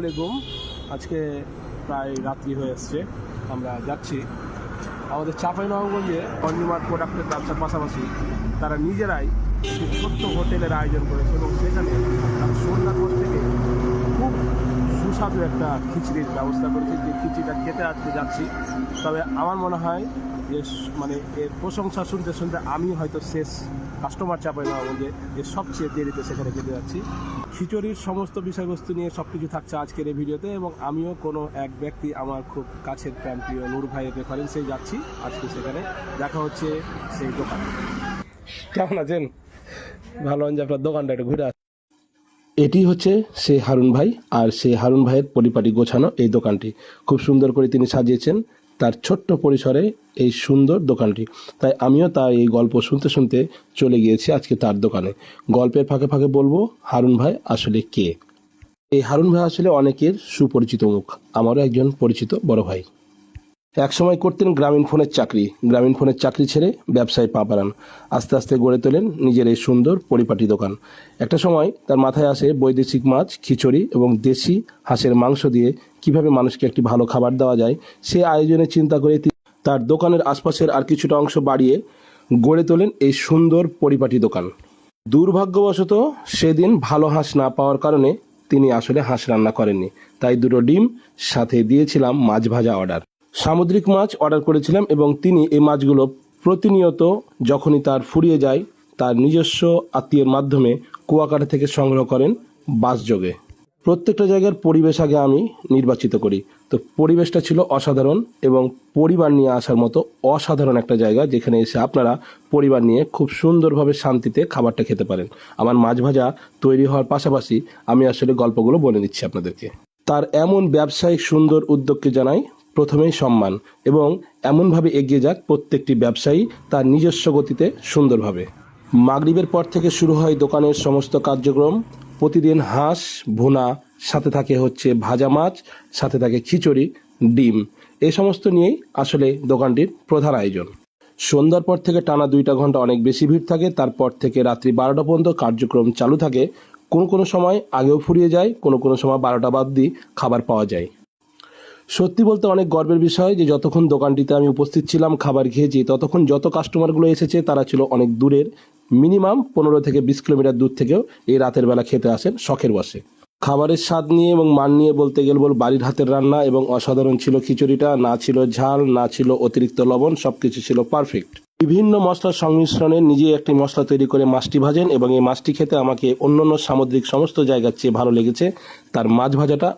আলাইকুম। আজকে প্রায় রাত্রি হয়ে এসছে আমরা যাচ্ছি। আমাদের চাপাই নবগঞ্জে কনজিউমার প্রোডাক্টের ব্যবসার পাশাপাশি তারা নিজেরাই ছোট্ট হোটেলের আয়োজন করেছে এবং সেখানে তারা সন্ধ্যার পর থেকে খুব সুস্বাদু একটা খিচড়ির ব্যবস্থা করেছে। যে খিচড়িটা খেতে আজকে যাচ্ছি। তবে আমার মনে হয় যে মানে এর প্রশংসা শুনতে শুনতে আমি হয়তো শেষ কাস্টমার চাপাই নবগঞ্জে যে সবচেয়ে দেরিতে সেখানে খেতে যাচ্ছি। খিচুড়ির সমস্ত বিষয়বস্তু নিয়ে সব কিছু থাকছে আজকের এই ভিডিওতে এবং আমিও কোনো এক ব্যক্তি আমার খুব কাছের প্রাণ প্রিয় নূর ভাইয়ের রেফারেন্সেই যাচ্ছি। আজকে সেখানে দেখা হচ্ছে সেই দোকানে। কেমন আছেন? ভালো যে আপনার দোকানটা একটু ঘুরে আসি। এটি হচ্ছে সে হারুন ভাই আর সেই হারুন ভাইয়ের পরিপাটি গোছানো এই দোকানটি। খুব সুন্দর করে তিনি সাজিয়েছেন। তার ছোট্ট পরিসরে এই সুন্দর দোকানটি। তাই আমিও তার এই গল্প শুনতে শুনতে চলে গিয়েছি আজকে তার দোকানে। গল্পের ফাঁকে ফাঁকে বলব, হারুন ভাই আসলে কে? এই হারুন ভাই আসলে অনেকের সুপরিচিত মুখ। আমারও একজন পরিচিত বড় ভাই। একসময় করতেন গ্রামীণ ফোনের চাকরি। গ্রামীণ ফোনের চাকরি ছেড়ে ব্যবসায় পা বাড়ান। আস্তে আস্তে গড়ে তোলেন নিজের এই সুন্দর পরিপাটি দোকান। একটা সময় তার মাথায় আসে বৈদেশিক মাছ, খিচুড়ি এবং দেশি হাঁসের মাংস দিয়ে কীভাবে মানুষকে একটি ভালো খাবার দেওয়া যায় সে আয়োজনে চিন্তা করে তার দোকানের আশপাশের আর কিছুটা অংশ বাড়িয়ে গড়ে তোলেন এই সুন্দর পরিপাটি দোকান। দুর্ভাগ্যবশত সেদিন ভালো হাঁস না পাওয়ার কারণে তিনি আসলে হাঁস রান্না করেননি। তাই দুটো ডিম সাথে দিয়েছিলাম মাছ ভাজা অর্ডার। সামুদ্রিক মাছ অর্ডার করেছিলাম এবং তিনি এই মাছগুলো প্রতিনিয়ত যখনই তার ফুরিয়ে যায়, তার নিজস্ব আত্মীয়ের মাধ্যমে কুয়াকাটা থেকে সংগ্রহ করেন বাসযোগে প্রত্যেকটা জায়গার পরিবেশ আগে আমি নির্বাচিত করি। তো পরিবেশটা ছিল অসাধারণ এবং পরিবার নিয়ে আসার মতো অসাধারণ একটা জায়গা যেখানে এসে আপনারা পরিবার নিয়ে খুব সুন্দরভাবে শান্তিতে খাবারটা খেতে পারেন। আমার মাছ ভাজা তৈরি হওয়ার পাশাপাশি আমি আসলে গল্পগুলো বলে দিচ্ছি আপনাদেরকে। তার এমন ব্যবসায়িক সুন্দর উদ্যোগকে জানাই প্রথমেই সম্মান এবং এমনভাবে এগিয়ে যাক প্রত্যেকটি ব্যবসায়ী তার নিজস্ব গতিতে সুন্দরভাবে। মাগরিবের পর থেকে শুরু হয় দোকানের সমস্ত কার্যক্রম। প্রতিদিন হাঁস, ভুনা, সাথে থাকে হচ্ছে ভাজা মাছ, সাথে থাকে খিচুড়ি, ডিম। এই সমস্ত নিয়েই আসলে দোকানটির প্রধান আয়োজন। সন্ধ্যার পর থেকে টানা দুইটা ঘণ্টা অনেক বেশি ভিড় থাকে। তারপর থেকে রাত্রি বারোটা পর্যন্ত কার্যক্রম চালু থাকে। কোনো কোনো সময় আগেও ফুরিয়ে যায়, কোনো কোনো সময় বারোটা বাদ দিয়ে খাবার পাওয়া যায়। সত্যি বলতে অনেক গর্বের বিষয় যে যতক্ষণ দোকানটিতে আমি উপস্থিত ছিলাম, খাবার খেয়েছি, ততক্ষণ যত কাস্টমারগুলো এসেছে, তারা ছিল অনেক দূরের। মিনিমাম পনেরো থেকে বিশ কিলোমিটার দূর থেকেও এই রাতের বেলা খেতে আসেন শখের বসে। খাবারের স্বাদ নিয়ে এবং মান নিয়ে বলতে গেলে বল বাড়ির হাতের রান্না এবং অসাধারণ ছিল খিচুড়িটা, না ছিল ঝাল, না ছিল অতিরিক্ত লবণ, সবকিছু ছিল পারফেক্ট বিভিন্ন মশলার সংমিশ্রণে নিজে একটি মশলা তৈরি করে মাছটি ভাজেন এবং এই মাছটি খেতে আমাকে অন্যান্য সামুদ্রিক সমস্ত জায়গার চেয়ে ভালো লেগেছে। তার মাছ ভাজাটা